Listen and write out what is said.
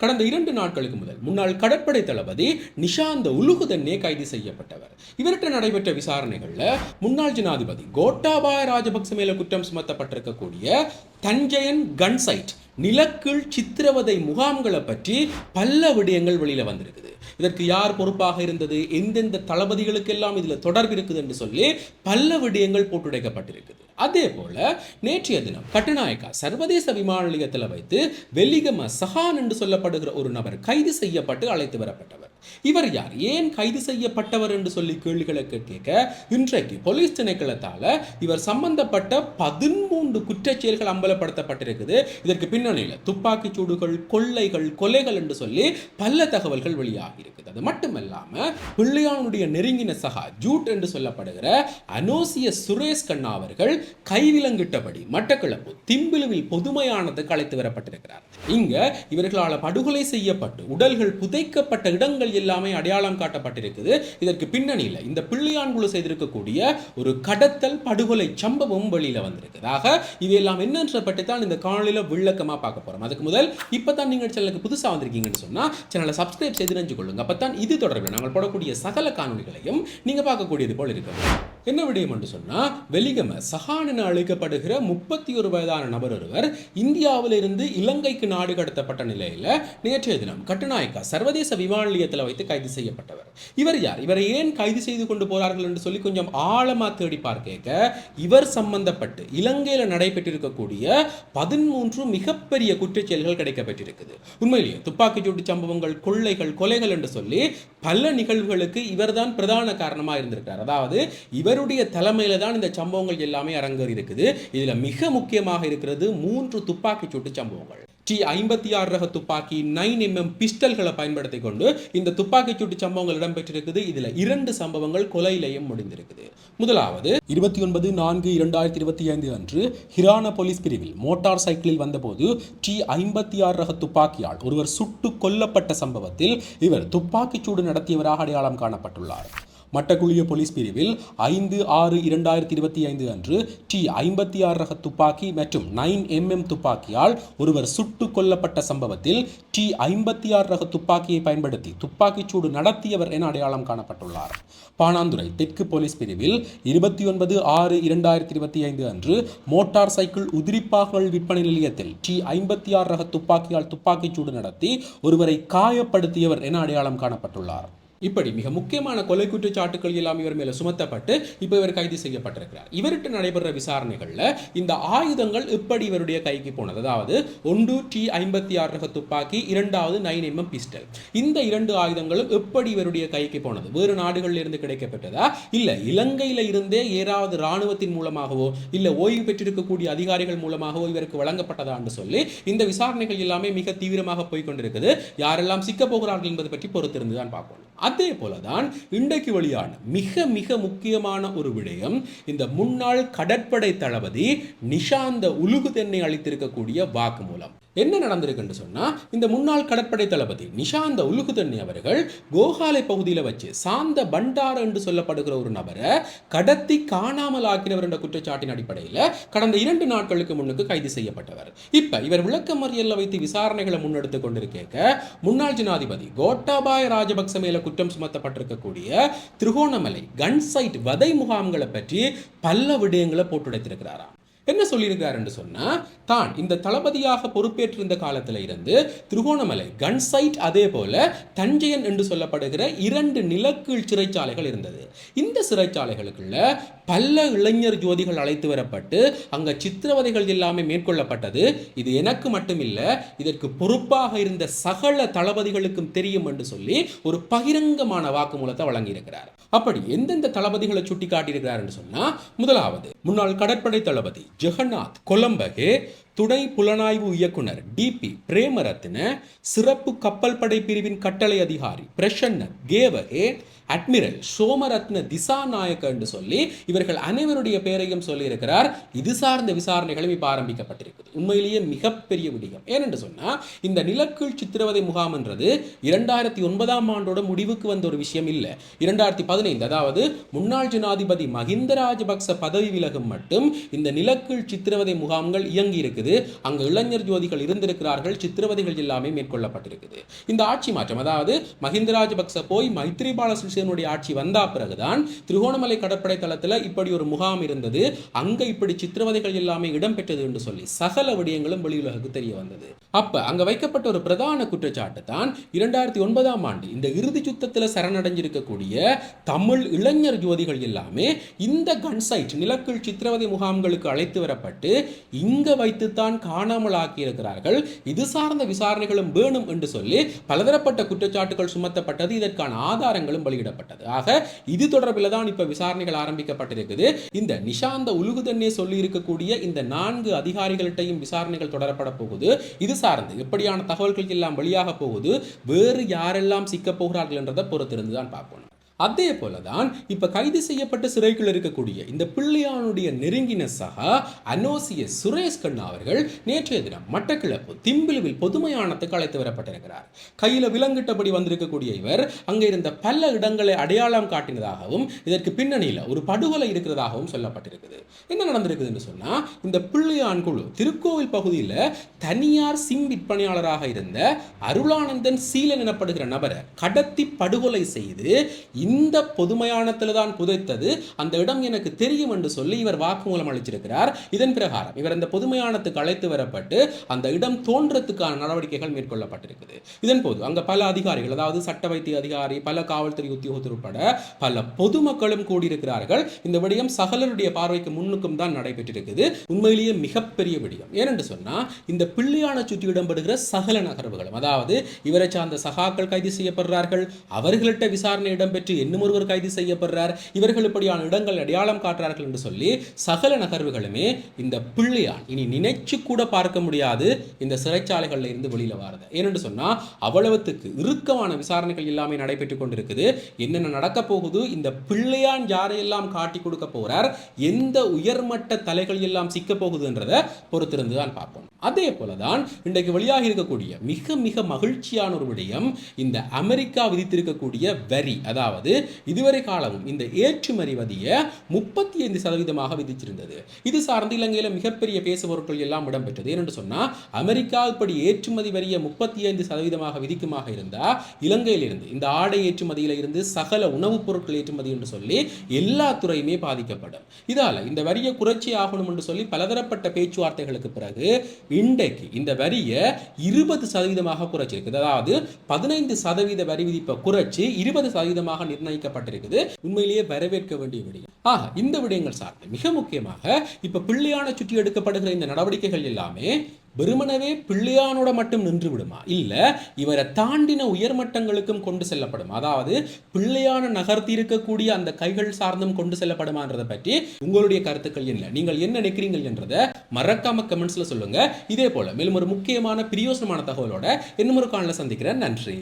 கடந்த இரண்டு நாட்களுக்கு முதல் முன்னாள் கடற்படை தளபதி நிஷாந்த உலுகுதன்னே கைது செய்யப்பட்டவர். இவர்கிட்ட நடைபெற்ற விசாரணைகள்ல முன்னாள் ஜனாதிபதி கோட்டாபாய ராஜபக்ச மேல குற்றம் சுமத்தப்பட்டிருக்கக்கூடிய தஞ்சயன் கன்சைட் நிலக்கீழ் சித்திரவதை முகாம்களை பற்றி பல விடயங்கள் வெளியில் வந்திருக்குது. இதற்கு யார் பொறுப்பாக இருந்தது? எந்தெந்த தளபதிகளுக்கெல்லாம் இதில் தொடர்பு இருக்குது என்று சொல்லி பல விடயங்கள் போட்டுடைக்கப்பட்டிருக்குது. அதே போல நேற்றைய தினம் கட்டுநாயக்கா சர்வதேச விமான நிலையத்தில் வைத்து வெள்ளிகம சஹான் என்று சொல்லப்படுகிற ஒரு நபர் கைது செய்யப்பட்டு அழைத்து வரப்பட்டவர். இவர் யார்? ஏன் கைது செய்யப்பட்டவர் என்று சொல்லி கேள்விகளை கேட்க இன்றைக்கு போலீஸ் திணைக்களத்தால் இவர் சம்பந்தப்பட்ட பதிமூன்று குற்றச்செயல்கள் அம்பலப்படுத்தப்பட்டிருக்குது. இதற்கு பின்னணியில் துப்பாக்கிச் சூடுகள் கொள்ளைகள் கொலைகள் என்று சொல்லி பல தகவல்கள் வெளியாகி இருக்குது அது மட்டுமல்லாமல் பிள்ளையானுடைய நெருங்கின சகா ஜூட் என்று சொல்லப்படுகிற அனோசிய சுரேஷ் கண்ணா அவர்கள் கைவிலங்கிட்டபடி மட்டக்களப்பு திம்பிலுவில் பொதுமையானது கலைத்து வரப்பட்டிருக்கிறார். இங்க இவர்களால் படுகொலை செய்யப்பட்டு உடல்கள் புதைக்கப்பட்ட இடங்கள் எல்லாமே அடையாளம் காட்டப்பட்டிருக்குது. இதற்கு பின்னணியில் இந்த பிள்ளையான் குழு செய்திருக்கக்கூடிய ஒரு கடத்தல் படுகொலை சம்பவம் வெளியில் வந்திருக்குது. ஆக இவையெல்லாம் என்னன்ற பற்றி தான் இந்த காணொலியில் விளக்கமாக பார்க்க போகிறோம் அதுக்கு முதல் இப்போ தான் நீங்கள் சேனலுக்கு புதுசாக வந்திருக்கீங்கன்னு சொன்னால் சேனலை சப்ஸ்கிரைப் செய்து தெரிஞ்சு கொள்ளுங்க அப்போ தான் இது தொடர்பில் நாங்கள் போடக்கூடிய சகல காணொலிகளையும் நீங்கள் பார்க்கக்கூடியது போல் இருக்க. என்ன விடயம் என்று சொன்னால் வெலிகம சஹான் என அழைக்கப்படுகிற முப்பத்தி ஒரு வயதான நபர் ஒருவர் இந்தியாவிலிருந்து இலங்கைக்கு நாடு கடத்தப்பட்ட நிலையில் நேற்றைய தினம் கட்டுநாயக்கா சர்வதேச விமான நிலையத்தில் வைத்து கைது செய்யப்பட்டவர். இவர் யார்? இவரை ஏன் கைது செய்து கொண்டு போறார்கள் என்று சொல்லி கொஞ்சம் ஆழமா தேடி பார்க்க இவர் சம்பந்தப்பட்டு இலங்கையில் நடைபெற்றிருக்கக்கூடிய பதிமூன்று மிகப்பெரிய குற்றச்செயல்கள் கிடைக்கப்பட்டிருக்குது. உண்மையிலேயே துப்பாக்கிச்சூட்டு சம்பவங்கள் கொள்ளைகள் கொலைகள் என்று சொல்லி பல நிகழ்வுகளுக்கு இவர்தான் பிரதான காரணமா இருந்திருக்கிறார் அதாவது இவருடைய தலைமையில தான் இந்த சம்பவங்கள் எல்லாமே அரங்கேறி இருக்குது இதுல மிக முக்கியமாக இருக்கிறது மூன்று துப்பாக்கி சூட்டு சம்பவங்கள். டி ஐம்பத்தி ஆறு ரக துப்பாக்கி நைன் எம்எம் பிஸ்டல்களை பயன்படுத்தி கொண்டு இந்த துப்பாக்கி சூட்டு சம்பவங்கள் இடம்பெற்றிருக்குது. இதுல இரண்டு சம்பவங்கள் கொலையிலையும் முடிந்திருக்குது. முதலாவது இருபத்தி ஒன்பது நான்கு இரண்டாயிரத்தி இருபத்தி ஐந்து அன்று ஹிரான போலீஸ் பிரிவில் மோட்டார் சைக்கிளில் வந்தபோது டி ஐம்பத்தி ஆறு ரக துப்பாக்கியால் ஒருவர் சுட்டு கொல்லப்பட்ட சம்பவத்தில் இவர் துப்பாக்கிச்சூடு நடத்தியவராக அடையாளம் காணப்பட்டுள்ளார். மட்டக்குழிய போலீஸ் பிரிவில் ஐந்து ஆறு இரண்டாயிரத்தி இருபத்தி ஐந்து அன்று டி ஐம்பத்தி ஆறு ரக துப்பாக்கி மற்றும் நைன் எம்எம் துப்பாக்கியால் ஒருவர் சுட்டு கொல்லப்பட்ட சம்பவத்தில் டி ஐம்பத்தி ஆறு ரக துப்பாக்கியை பயன்படுத்தி துப்பாக்கிச் சூடு நடத்தியவர் என அடையாளம் காணப்பட்டுள்ளார். பாணாந்துறை தெற்கு போலீஸ் பிரிவில் இருபத்தி ஒன்பது ஆறு இரண்டாயிரத்தி இருபத்தி ஐந்து அன்று மோட்டார் சைக்கிள் உதிரிப்பாகங்கள் விற்பனை நிலையத்தில் டி ஐம்பத்தி ஆறு ரக துப்பாக்கியால் துப்பாக்கிச் சூடு நடத்தி ஒருவரை காயப்படுத்தியவர் என அடையாளம் காணப்பட்டுள்ளார். இப்படி மிக முக்கியமான கொலை குற்றச்சாட்டுகள் எல்லாம் இவர் மேல சுமத்தப்பட்டு இப்போ இவர் கைது செய்யப்பட்டிருக்கிறார். இவர்கிட்ட நடைபெற விசாரணைகள்ல இந்த ஆயுதங்கள் எப்படி இவருடைய கைக்கு போனது. அதாவது ஒன்று டி ஐம்பத்தி ஆறு ரக துப்பாக்கி இரண்டாவது நைன் எம்எம் பிஸ்டல். இந்த இரண்டு ஆயுதங்களும் எப்படி இவருடைய கைக்கு போனது. வேறு நாடுகளில் இருந்து கிடைக்கப்பட்டதா? இல்ல இலங்கையில இருந்தே ஏதாவது இராணுவத்தின் மூலமாகவோ இல்ல ஓய்வு பெற்றிருக்கக்கூடிய அதிகாரிகள் மூலமாகவோ இவருக்கு வழங்கப்பட்டதா என்று சொல்லி இந்த விசாரணைகள் எல்லாமே மிக தீவிரமாக போய்கொண்டிருக்குது யாரெல்லாம் சிக்க போகிறார்கள் என்பது பற்றி பொறுத்திருந்து தான் அதே அதே போலதான் இன்றைக்கு வெளியான மிக மிக முக்கியமான ஒரு விடயம் இந்த முன்னாள் கடற்படை தளபதி நிஷாந்த உலுகுதென்னை அளித்திருக்கக்கூடிய வாக்குமூலம். என்ன நடந்திருக்குன்னு சொன்னால் இந்த முன்னாள் கடற்படை தளபதி நிஷாந்த உலுகுதண்ணி அவர்கள் கோகாலை பகுதியில் வச்சு சாந்த பண்டார என்று சொல்லப்படுகிற ஒரு நபரை கடத்தி காணாமல் ஆக்கினவர் என்ற குற்றச்சாட்டின் அடிப்படையில் கடந்த இரண்டு நாட்களுக்கு முன்னுக்கு கைது செய்யப்பட்டவர். இப்போ இவர் விளக்கமறியல்ல வைத்து விசாரணைகளை முன்னெடுத்து கொண்டிருக்க முன்னாள் ஜனாதிபதி கோட்டாபாய ராஜபக்ச மேல குற்றம் சுமத்தப்பட்டிருக்கக்கூடிய திருகோணமலை கன்சைட் வதை முகாம்களை பற்றி பல விடயங்களை போட்டுடைத்திருக்கிறாராம். என்ன சொல்லியிருக்கார் என்று சொன்னால் தான் இந்த தளபதியாக பொறுப்பேற்றிருந்த காலத்தில் இருந்து திருகோணமலை கன்சைட் அதே போல தஞ்சையன் என்று சொல்லப்படுகிற இரண்டு நிலக்கீழ் சிறைச்சாலைகள் இருந்தது. இந்த சிறைச்சாலைகளுக்குள்ள பல இளைஞர் ஜோதிகள் அழைத்து வரப்பட்டு அங்கே சித்திரவதைகள் எல்லாமே மேற்கொள்ளப்பட்டது. இது எனக்கு மட்டுமில்லை இதற்கு பொறுப்பாக இருந்த சகல தளபதிகளுக்கும் தெரியும் என்று சொல்லி ஒரு பகிரங்கமான வாக்குமூலத்தை வழங்கியிருக்கிறார். அப்படி எந்தெந்த தளபதிகளை சுட்டி காட்டியிருக்கிறார் என்று சொன்னால் முதலாவது முன்னாள் கடற்படை தளபதி जगन्नाथ कोलंबगे துணை புலனாய்வு இயக்குனர் டிபி பிரேமரத்ன சிறப்பு கப்பல் படை பிரிவின் கட்டளை அதிகாரி பிரசன்ன கேவகே அட்மிரல் சோமரத்ன திசாநாயக்க என்று சொல்லி இவர்கள் அனைவருடைய பெயரையும் சொல்லியிருக்கிறார். இது சார்ந்த விசாரணைகளும் இப்போ ஆரம்பிக்கப்பட்டிருக்குது. உண்மையிலேயே மிகப்பெரிய விடயம். ஏனென்று சொன்னா இந்த நிலக்கீழ் சித்திரவதை முகாம் என்றது இரண்டாயிரத்தி ஒன்பதாம் ஆண்டோட முடிவுக்கு வந்த ஒரு விஷயம் இல்லை. இரண்டாயிரத்தி பதினைந்து அதாவது முன்னாள் ஜனாதிபதி மஹிந்த ராஜபக்ச பதவி விலகும் மட்டும் இந்த நிலக்கீழ் சித்திரவதை முகாம்கள் இயங்கி இருக்கு இருக்குது. அங்கு இளைஞர் ஜோதிகள் இருந்திருக்கிறார்கள். சித்திரவதைகள் எல்லாமே மேற்கொள்ளப்பட்டிருக்குது. இந்த ஆட்சி மாற்றம் அதாவது மஹிந்த ராஜபக்ச போய் மைத்ரிபால சிறிசேனுடைய ஆட்சி வந்தா பிறகுதான் திருகோணமலை கடற்படை தளத்தில் இப்படி ஒரு முகாம் இருந்தது. அங்க இப்படி சித்திரவதைகள் எல்லாமே இடம்பெற்றது என்று சொல்லி சகல விடயங்களும் வெளியுலகுக்கு தெரிய வந்தது. அப்ப அங்க வைக்கப்பட்ட ஒரு பிரதான குற்றச்சாட்டு தான் இரண்டாயிரத்தி ஒன்பதாம் ஆண்டு இந்த இறுதி சுத்தத்தில் சரணடைஞ்சிருக்கக்கூடிய தமிழ் இளைஞர் ஜோதிகள் எல்லாமே இந்த கன்சைட் நிலக்கீழ் சித்திரவதை முகாம்களுக்கு அழைத்து வரப்பட்டு இங்க வைத்து வைத்துத்தான் காணாமல் ஆக்கியிருக்கிறார்கள் இது சார்ந்த விசாரணைகளும் வேணும் என்று சொல்லி பலதரப்பட்ட குற்றச்சாட்டுகள் சுமத்தப்பட்டது இதற்கான ஆதாரங்களும் வெளியிடப்பட்டது. ஆக இது தொடர்பில் தான் இப்ப விசாரணைகள் ஆரம்பிக்கப்பட்டிருக்குது. இந்த நிஷாந்த உலுகுதன்னே சொல்லி இருக்கக்கூடிய இந்த நான்கு அதிகாரிகள்கிட்டையும் விசாரணைகள் தொடரப்பட போகுது. இது சார்ந்து எப்படியான தகவல்கள் எல்லாம் வெளியாக போகுது? வேறு யாரெல்லாம் சிக்க போகிறார்கள் என்றதை பொறுத்திருந்து தான் பார்க்கணும் அதே போலதான் இப்ப கைது செய்யப்பட்ட சிறைக்குள் இருக்கக்கூடிய இந்த பிள்ளையானுடைய நெருங்கின சகா அனோசிய சுரேஷ் கண்ணா அவர்கள் நேற்றைய தினம் மட்டக்கிழப்பு திம்பிலுவில் பொதுமையானத்துக்கு அழைத்து வரப்பட்டிருக்கிறார். கையில விலங்கிட்டபடி வந்திருக்கக்கூடிய இவர் அங்கே இருந்த பல இடங்களை அடையாளம் காட்டினதாகவும் இதற்கு பின்னணியில ஒரு படுகொலை இருக்கிறதாகவும் சொல்லப்பட்டிருக்குது. என்ன நடந்திருக்குதுன்னு சொன்னா இந்த பிள்ளையான் குழு திருக்கோவில் பகுதியில தனியார் சிம் விற்பனையாளராக இருந்த அருளானந்தன் சீலன் எனப்படுகிற நபரை கடத்தி படுகொலை செய்து இந்த பொதுமயானத்தில் தான் புதைத்தது. அந்த இடம் எனக்கு தெரியும் என்று சொல்லி இவர் வாக்குமூலம் அளிச்சிருக்கிறார். இதன் பிரகாரம் இவர் அந்த பொதுமயானத்துக்கு அழைத்து வரப்பட்டு அந்த இடம் தோன்றத்துக்கான நடவடிக்கைகள் மேற்கொள்ளப்பட்டிருக்குது. இதன் போது அங்கே பல அதிகாரிகள் அதாவது சட்ட வைத்திய அதிகாரி பல காவல்துறை உத்தியோகத்தர் உட்பட பல பொதுமக்களும் கூடியிருக்கிறார்கள். இந்த விடயம் சகலருடைய பார்வைக்கு முன்னுக்கும் தான் நடைபெற்றிருக்குது. உண்மையிலேயே மிகப்பெரிய விடயம். ஏனென்று சொன்னால் இந்த பிள்ளையான சுற்றி இடம்பெறுகிற சகல நகர்வுகளும் அதாவது இவரை சார்ந்த சகாக்கள் கைது செய்யப்படுறார்கள் அவர்கள்ட்ட விசாரணை இடம்பெற்று இன்னும் ஒருவர் கைது செய்யப்படுறார். இவர்கள் இப்படியான இடங்கள் அடையாளம் காட்டுறார்கள் என்று சொல்லி சகல நகர்வுகளுமே இந்த பிள்ளையான் இனி நினைச்சு கூட பார்க்க முடியாது. இந்த சிறைச்சாலைகள்ல இருந்து வெளியில வாரது. ஏனென்று சொன்னால் அவ்வளவுத்துக்கு இறுக்கமான விசாரணைகள் எல்லாமே நடைபெற்றுக் கொண்டிருக்குது. என்னென்ன நடக்க போகுது? இந்த பிள்ளையான் யாரையெல்லாம் காட்டி கொடுக்க போகிறார் எந்த உயர்மட்ட தலைகள் எல்லாம் சிக்க போகுதுன்றதை பொறுத்திருந்து தான் பார்ப்போம். அதே போல தான் இன்றைக்கு வெளியாகி இருக்கக்கூடிய மிக மிக மகிழ்ச்சியான ஒரு விடயம் இந்த அமெரிக்கா விதித்திருக்கக்கூடிய வரி. அதாவது இதுவரை காலமும் இந்த ஏற்றுமதி வரியை முப்பத்தி ஐந்து சதவீதமாக விதிச்சிருந்தது. இது சார்ந்து இலங்கையில் மிகப்பெரிய பேசுபொருட்கள் எல்லாம் இடம்பெற்றது. ஏனென்று சொன்னால் அமெரிக்கா இப்படி ஏற்றுமதி வரியை முப்பத்தி ஐந்து சதவீதமாக விதிக்குமாக இருந்தால் இலங்கையிலிருந்து இந்த ஆடை ஏற்றுமதியில் இருந்து சகல உணவுப் பொருட்கள் ஏற்றுமதி என்று சொல்லி எல்லா துறையுமே பாதிக்கப்படும். இதால இந்த வரியை குறைச்சி ஆகணும் என்று சொல்லி பலதரப்பட்ட பேச்சுவார்த்தைகளுக்கு பிறகு இன்றைக்கு இந்த வரியை இருபது சதவீதமாக குறைச்சிருக்குது. அதாவது பதினைந்து சதவீத வரி விதிப்பை குறைச்சி இருபது சதவீதமாக நிர்ணயிக்கப்பட்டிருக்குது. உண்மையிலேயே வரவேற்க வேண்டிய விடயம். ஆக இந்த விடயங்கள் சார்ந்து மிக முக்கியமாக இப்ப பிள்ளையான சுற்றி எடுக்கப்படுகிற இந்த நடவடிக்கைகள் எல்லாமே வெறுமனவே பிள்ளையானோட மட்டும் நின்று விடுமா இல்லை இவரை தாண்டின உயர்மட்டங்களுக்கும் கொண்டு செல்லப்படும்? அதாவது பிள்ளையான நகர்த்தி இருக்கக்கூடிய அந்த கைகள் சார்ந்தும் கொண்டு செல்லப்படுமான்றதை பற்றி உங்களுடைய கருத்துக்கள் என்ன? நீங்கள் என்ன நினைக்கிறீங்கள் என்றதை மறக்காம கமெண்ட்ஸில் சொல்லுங்க. இதே போல மேலும் ஒரு முக்கியமான பிரியோசனமான தகவலோட இன்னும் ஒரு காலில் சந்திக்கிறேன். நன்றி.